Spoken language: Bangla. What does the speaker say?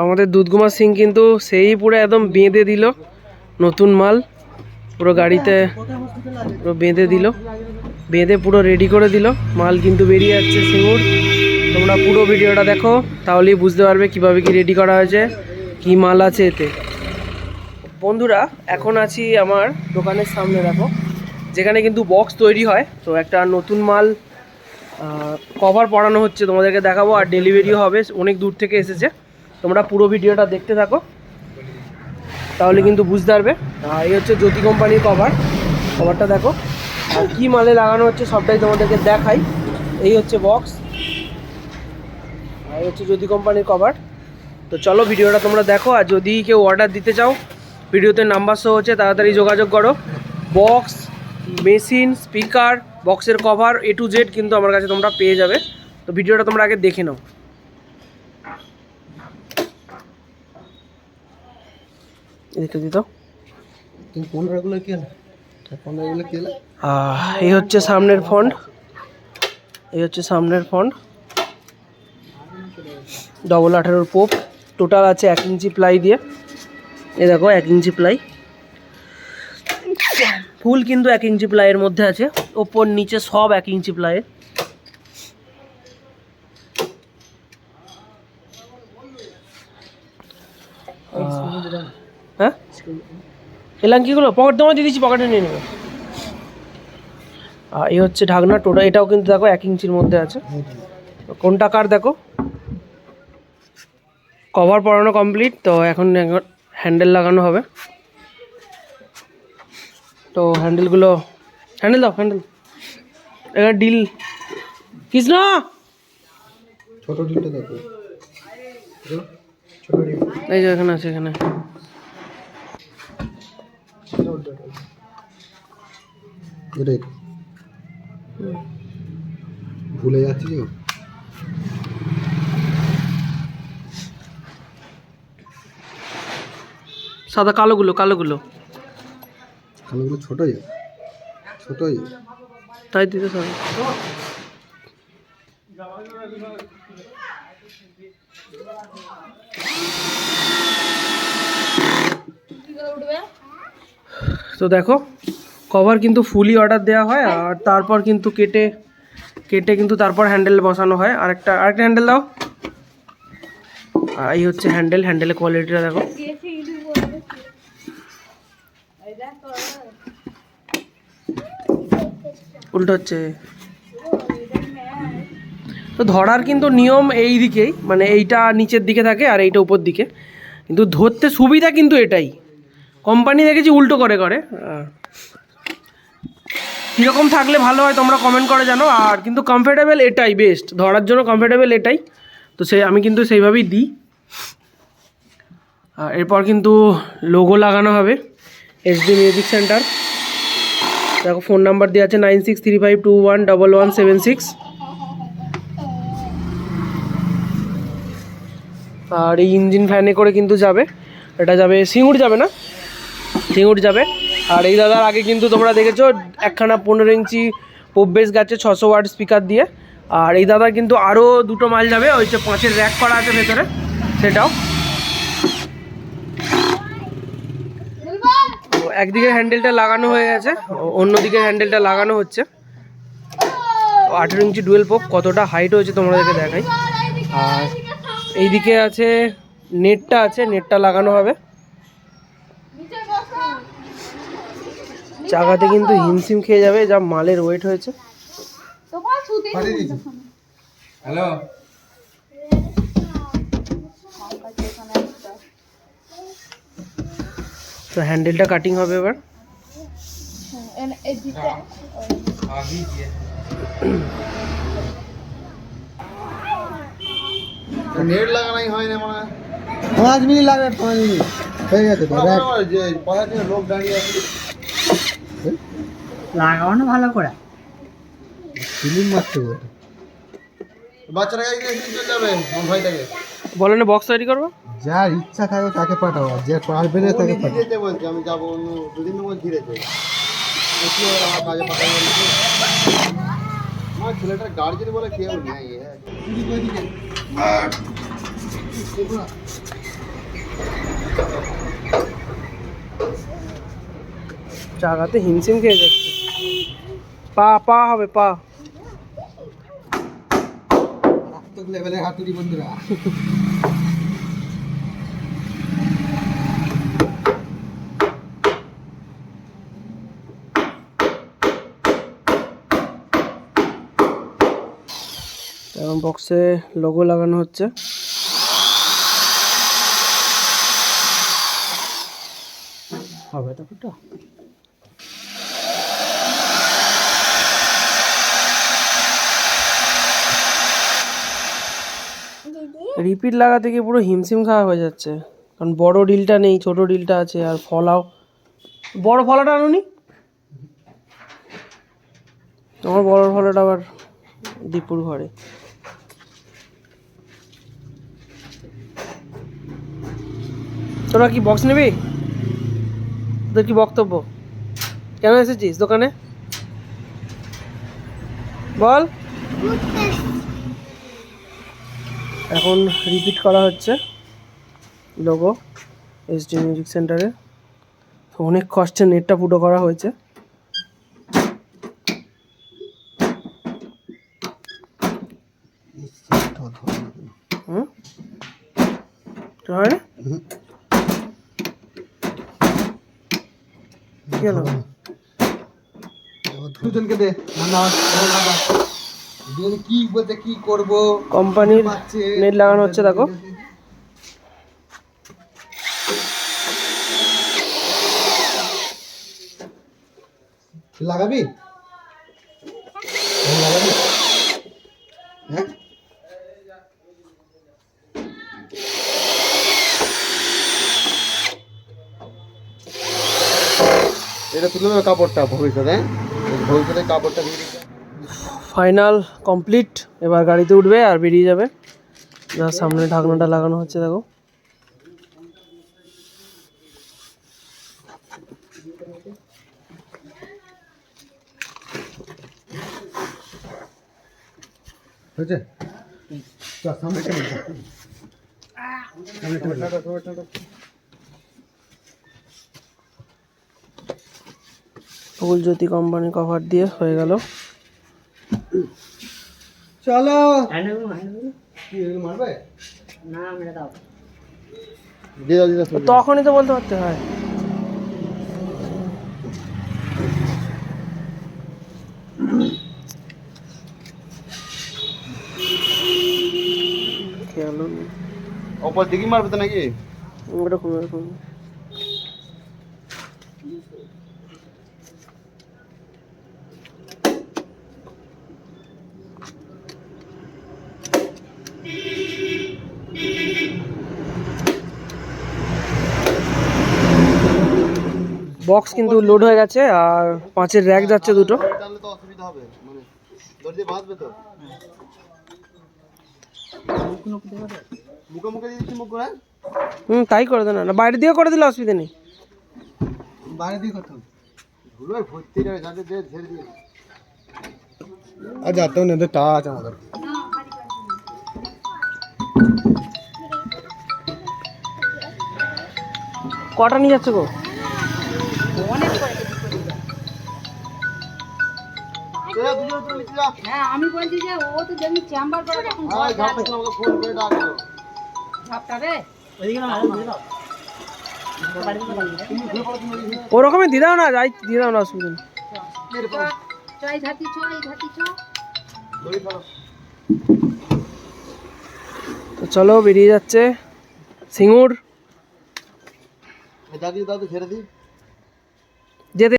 আমাদের দুধকুমা সিং কিন্তু সেই পুরো একদম বেঁধে দিল নতুন মাল। পুরো গাড়িতে পুরো বেঁধে দিল। বেঁধে পুরো রেডি করে দিল। মাল কিন্তু বেরিয়ে যাচ্ছে সিঙ্গুর। তোমরা পুরো ভিডিওটা দেখো, তাহলেই বুঝতে পারবে কীভাবে কি রেডি করা হয়েছে, কি মাল আছে এতে। বন্ধুরা, এখন আছি আমার দোকানের সামনে, দেখো। যেখানে কিন্তু বক্স তৈরি হয়। তো একটা নতুন মাল কভার পড়ানো হচ্ছে, তোমাদেরকে দেখাবো, আর ডেলিভারিও হবে, অনেক দূর থেকে এসেছে। তোমরা পুরো ভিডিওটা দেখতে থাকো, তাহলে কিন্তু বুঝতে পারবে। আর এই হচ্ছে জ্যোতি কোম্পানির কভার কভারটা দেখো। আর কী মালে লাগানো হচ্ছে, সবটাই তোমাদেরকে দেখাই। এই হচ্ছে বক্স আর এই হচ্ছে জ্যোতি কোম্পানির কভার তো চলো ভিডিওটা তোমরা দেখো, আর যদি কেউ অর্ডার দিতে চাও, ভিডিওতে নাম্বার শো হচ্ছে, তাড়াতাড়ি যোগাযোগ করো। বক্স মেশিন স্পিকার বক্সের কভার এ টু জেড কিন্তু আমার কাছে তোমরা পেয়ে যাবে। তো ভিডিওটা তোমরা আগে দেখে নাও। এদিকে দিত পনেরোগুলো কি পনেরোগুলো কি এই হচ্ছে সামনের ফন্ড এই হচ্ছে সামনের ফন্ড ডবল আঠারোর পোপ টোটাল আছে এক ইঞ্চি প্লাই দিয়ে। এ দেখো এক ইঞ্চি প্লাই ফুল কিন্তু এক ইঞ্চি প্লাইয়ের মধ্যে আছে। ওপর, নিচে সব এক ইঞ্চি প্লাইয়ের। হ্যাঁ? এলাঙ্কিগুলো পকেট তোমার দিয়ে দিচ্ছি, পকেটে নিয়ে নেবে। আর এই হচ্ছে ঢাকনা, টোটা, এটাও কিন্তু দেখো এক ইঞ্চির মধ্যে আছে। কোনটা কার দেখো? কভার পরানো কমপ্লিট, তো এখন হ্যান্ডেল লাগানো হবে। তো হ্যান্ডেলগুলো হ্যান্ডেল দাও হ্যান্ডেল এখানে ডিল কৃষ্ণ! ছোট ডিলটা দেখো। এই যে এখানে আছে এখানে। ভুলে যাচ্ছি সাদা কালোগুলো কালোগুলো। খানাগুলো ছোটই। ছোটই। তাই দিতে সাদা তো দেখো কভার কিন্তু ফুলি অর্ডার দেওয়া হয়, আর তারপর কিন্তু কেটে কেটে কিন্তু তারপর হ্যান্ডেল বসানো হয়। আরেকটা আরেকটা হ্যান্ডেল দাও। আর এই হচ্ছে হ্যান্ডেল হ্যান্ডেলের কোয়ালিটিটা দেখো। উল্টো হচ্ছে। তো ধরার কিন্তু নিয়ম এই দিকেই মানে এইটা নিচের দিকে থাকে আর এইটা উপর দিকে। কিন্তু ধরতে সুবিধা কিন্তু এটাই। কোম্পানি দেখেছি উল্টো করে করে। কীরকম থাকলে ভালো হয় তোমরা কমেন্ট করে জানো। আর কিন্তু কমফোর্টেবল এটাই বেস্ট ধরার জন্য কমফোর্টেবল এটাই। তো সেই আমি কিন্তু সেইভাবেই দিই। এরপর কিন্তু লোগো লাগানো হবে। এসডি মিউজিক সেন্টার দেখো ফোন নাম্বার দেওয়া আছে nine six three five two one double one seven six আর এই ইঞ্জিন ফ্যানে করে কিন্তু যাবে। এটা যাবে, সিঙ্গুর যাবে না? সিঙ্গুর যাবে। আর এই দাদার আগে কিন্তু তোমরা দেখেছ, একখানা পনেরো ইঞ্চি পব্বেস গাছে ছশো ওয়াট স্পিকার দিয়ে। আর এই দাদার কিন্তু আরও দুটো মাল যাবে, ওই যে পাঁচের র্যাক করা আছে ভেতরে, সেটাও। তো একদিকে হ্যান্ডেলটা লাগানো হয়ে গেছে ও- অন্যদিকে হ্যান্ডেলটা লাগানো হচ্ছে। আঠেরো ইঞ্চি ডুয়েল পোক কতটা হাইট হয়েছে তোমাদেরকে দেখাই। আর এইদিকে আছে নেটটা আছে নেটটা লাগানো হবে। চাকাতে কিন্তু হিমসিম খেয়ে যাবে যা মালের ওয়েট হয়েছে। হ্যালো তো হ্যান্ডেলটা কাটিং হবে এবার? নেট লাগানোই হয় না মনে হয়। পাঁচ মিনিট লাগবে পাঁচ মিনিট। হয়ে গেছে লোক দাঁড়িয়ে আছে। লাগানো ভালো করে। ফিলিম মারতে বলে বাচ্চারা গাড়ি নিয়ে চলে যাবে আমার ভাইটাকে। বলো না বক্স তৈরি করব? যার ইচ্ছা থাকবে তাকে পাঠাবো আর যে পারবে না তাকে পাঠাবো বলছি আমি যাব অন্য দুদিন মধ্যে ধীরে যাই আমার কাজে পাঠাবো আমার ছেলেটার গার্জেন বলে কেউ নেই হ্যাঁ জায়গাতে হিমশিম খেয়ে যাচ্ছে পা পা হবে পা মারাত্মক লেভেলের হাতুড়ি বন্ধুরা এখন বক্সে লোগো লাগানো হচ্ছে। হবে তো ফুটো। রিপিট লাগাতে গিয়ে পুরো হিমশিম খাওয়া হয়ে যাচ্ছে। কারণ বড় ডিলটা নেই ছোট ডিলটা আছে আর ফলাও। বড় ফলাটা আনুনি আমার বড় ফলাটা আবার দীপুর ঘরে। তোরা কি বক্স নিবি? তোর কি বক্তব্য? কেন এসেছিস দোকানে? বল। এখন রিপিট করা হচ্ছে। লোগো এসডি মিউজিক সেন্টারে অনেক কষ্টে নেটটা ফুটো করা হয়েছে। হুম? হয় হলো দুজনকে দে না না কি বলতে কি করব? কোম্পানির নেট লাগানো হচ্ছে দেখো। লাগাবি? লাগাবি। হ্যাঁ? এটা তুলে দেবে কাপড়টা ভবিষ্যতে? ভবিষ্যতে কাপড়টা ফাইনাল কমপ্লিট। এবার গাড়িতে উঠবে আর বেরিয়ে যাবে। যা সামনে ঢাকনাটা লাগানো হচ্ছে দেখো। হয়েছে? সামনে একটা মিনিট সামনে একটা minute Phool Jyoti company cover দিয়ে হয়ে গেল। চলো। তখনই তো বলতে পারতে হয়। খেয়াল ওপর দিকে মারবে তো নাকি? ওরকম এরকম। বক্স কিন্তু লোড হয়ে গেছে আর পাঁচের র্যাক যাচ্ছে দুটো। হুম তাই করে দেন না বাইরে দিয়ে করে দিলে অসুবিধা নেই। বাইরে দিয়ে যাতে দিয়ে টা আছে আমাদের। কটা নিয়ে যাচ্ছে গো? হ্যাঁ আমি বলছি যে ও তো যেমনি চেম্বার করে ঝাপটা রে। ওরকমই দিয়ে দাও না যাই দিয়ে দাও না এই তো চলো বেরিয়ে যাচ্ছে। সিঙ্গুর। দাদি দাদু ছেড়ে দিই